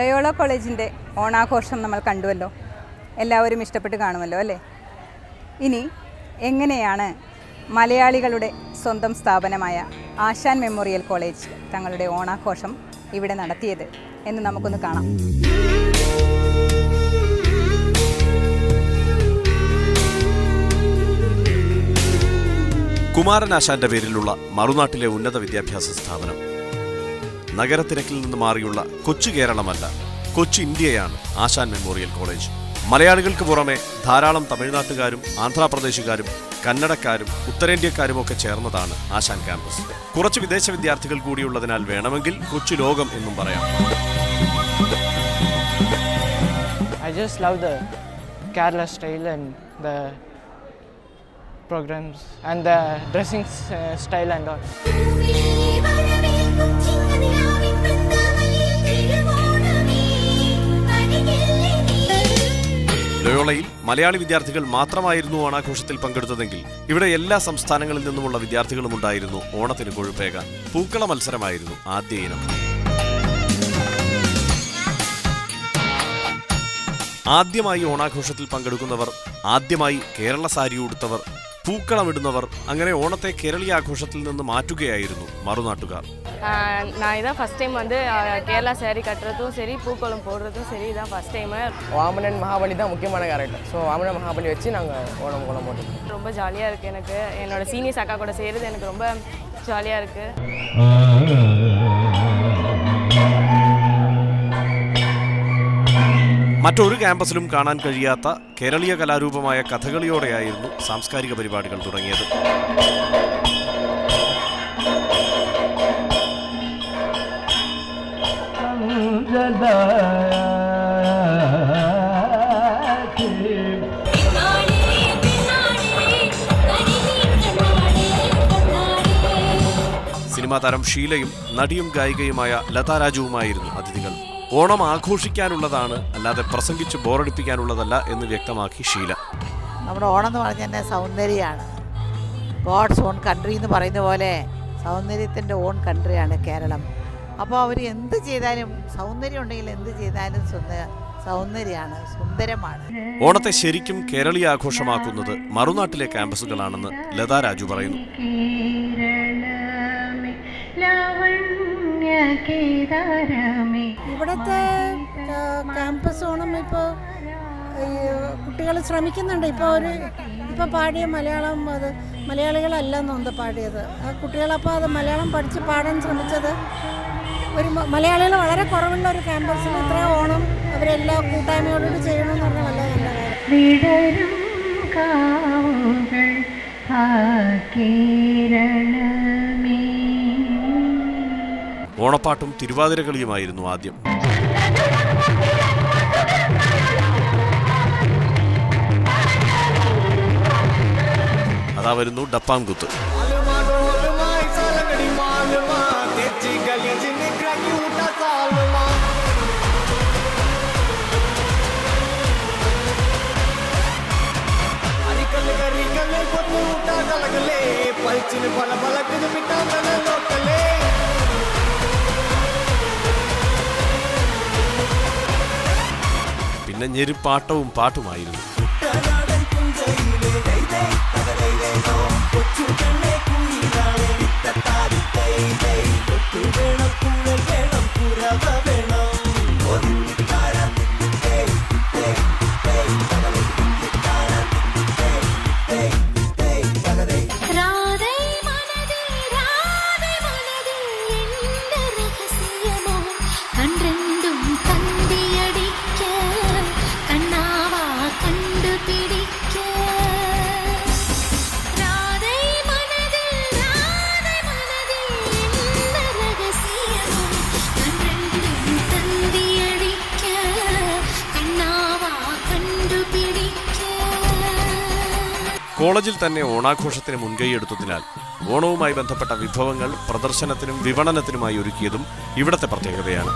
Loyola കോളേജിന്റെ ഓണാഘോഷം നമ്മൾ കണ്ടുവല്ലോ. എല്ലാവരും ഇഷ്ടപ്പെട്ട് കാണുമല്ലോ അല്ലേ? ഇനി എങ്ങനെയാണ് മലയാളികളുടെ സ്വന്തം സ്ഥാപനമായ ആശാൻ മെമ്മോറിയൽ കോളേജ് തങ്ങളുടെ ഓണാഘോഷം ഇവിടെ നടത്തിയത് എന്ന് നമുക്കൊന്ന് കാണാം. കുമാരൻ ആശാന്റെ പേരിലുള്ള മറുനാട്ടിലെ ഉന്നത വിദ്യാഭ്യാസ സ്ഥാപനം നഗരത്തിരക്കിൽ നിന്ന് മാറിയുള്ള കൊച്ചു കേരളമല്ല കൊച്ചു ഇന്ത്യയാണ് ആശാൻ മെമ്മോറിയൽ കോളേജ്. മലയാളികൾക്ക് പുറമെ ധാരാളം തമിഴ്നാട്ടുകാരും ആന്ധ്രാപ്രദേശുകാരും കന്നഡക്കാരും ഉത്തരേന്ത്യക്കാരും ഒക്കെ ചേർന്നതാണ് ആശാൻ ക്യാമ്പസ്. കുറച്ച് വിദേശ വിദ്യാർത്ഥികൾ കൂടിയുള്ളതിനാൽ വേണമെങ്കിൽ കൊച്ചു ലോകം എന്നും പറയാം. I just love the Kerala style and the programs and the dressing uh, style and all. ലോയോളയിൽ Malayali വിദ്യാർത്ഥികൾ മാത്രമായിരുന്നു ഓണാഘോഷത്തിൽ പങ്കെടുത്തതെങ്കിൽ ഇവിടെ എല്ലാ സംസ്ഥാനങ്ങളിൽ നിന്നുമുള്ള വിദ്യാർത്ഥികളും ഉണ്ടായിരുന്നു. ഓണത്തിന് കൊഴുപ്പേകാൻ പൂക്കള മത്സരമായിരുന്നു ആദ്യ ഇനം. ആദ്യമായി ഓണാഘോഷത്തിൽ പങ്കെടുക്കുന്നവർ ആദ്യമായി കേരള സാരി ഉടുത്തവർ പൂക്കളമിടുന്നവർ അങ്ങനെ ഓണത്തെ കേരളീയ ആഘോഷത്തിൽ നിന്ന് മാറ്റുകയായിരുന്നു മറുനാട്ടുകാർ ஆஹ் நான் இதான் ஃபஸ்ட் டைம் வந்து ஆஹ் கேரளா saree கட்டுறதும் சரி பூக்கோளம் போடுறதும் சரி இதான் ஃபஸ்ட் டைமு வாமனன் மகாபலி தான் முக்கியமான கேரக்டர் ஸோ வாமனன் மகாபலி வச்சு நாங்கள் ஓணம் கோலம் போட்டோம் ரொம்ப ஜாலியாக இருக்குது எனக்கு என்னோட சீனியர்ஸ் அக்கா கூட செய்கிறது எனக்கு ரொம்ப ஜாலியாக இருக்குது മറ്റൊരു ക്യാമ്പസിലും കാണാൻ കഴിയാത്ത കേരളീയ കലാരൂപമായ കഥകളിയോടെയായിരുന്നു സാംസ്കാരിക പരിപാടികൾ തുടങ്ങിയത്. സിനിമാ താരം ഷീലയും നടിയും ഗായികയുമായ ലതാ രാജുവുമായിരുന്നു അതിഥികൾ. ഓണം ആഘോഷിക്കാനുള്ളതാണ് അല്ലാതെ പ്രസംഗിച്ച് ബോറടിപ്പിക്കാനുള്ളതല്ല എന്ന് വ്യക്തമാക്കി ശീല. നമ്മുടെ ഓണം എന്ന് പറഞ്ഞ തന്നെ സൗന്ദര്യമാണ്. ഗോഡ്സ് ഓൺ കൺട്രി എന്ന് പറയുന്ന പോലെ സൗന്ദര്യത്തിന്റെ ഓൺ കൺട്രിയാണ് കേരളം. അപ്പോൾ അവർ എന്ത് ചെയ്താലും സൗന്ദര്യം ഉണ്ടെങ്കിൽ എന്ത് ചെയ്താലും സുന്ദര സൗന്ദര്യമാണ് സുന്ദരമാണ്. ഓണത്തെ ശരിക്കും കേരളീയ ആഘോഷമാക്കുന്നത് മറുനാട്ടിലെ ക്യാമ്പസുകളാണെന്ന് ലതാ രാജു പറയുന്നു. ഇവിടുത്തെ ക്യാമ്പസ് ഓണം ഇപ്പോൾ കുട്ടികൾ ശ്രമിക്കുന്നുണ്ട്. ഇപ്പോൾ ഒരു ഇപ്പോൾ പാടിയ മലയാളം അത് മലയാളികളല്ല മലയാളികളല്ലെന്നുണ്ട് പാടിയത്. ആ കുട്ടികളപ്പോൾ അത് മലയാളം പഠിച്ച് പാടാൻ ശ്രമിച്ചത് ഒരു മലയാളികൾ വളരെ കുറവുള്ള ഒരു ക്യാമ്പസിൽ ഇത്ര ഓണം അവരെല്ലാ കൂട്ടായ്മയോടുകൂടി ചെയ്യണമെന്ന് പറഞ്ഞാൽ വളരെ നല്ല കാര്യം. കേരളമേ ഓണപ്പാട്ടും തിരുവാതിരകളിയുമായിരുന്നു ആദ്യം. അതാ വരുന്നു ഡപ്പാം കുത്ത് പിന്നെ ഞെരുപ്പാട്ടവും പാട്ടുമായിരുന്നു. കോളേജിൽ തന്നെ ഓണാഘോഷത്തിന് മുൻകൈയെടുത്തതിനാൽ ഓണവുമായി ബന്ധപ്പെട്ട വിഭവങ്ങൾ പ്രദർശനത്തിനും വിപണനത്തിനുമായി ഒരുക്കിയതും ഇവിടത്തെ പ്രത്യേകതയാണ്.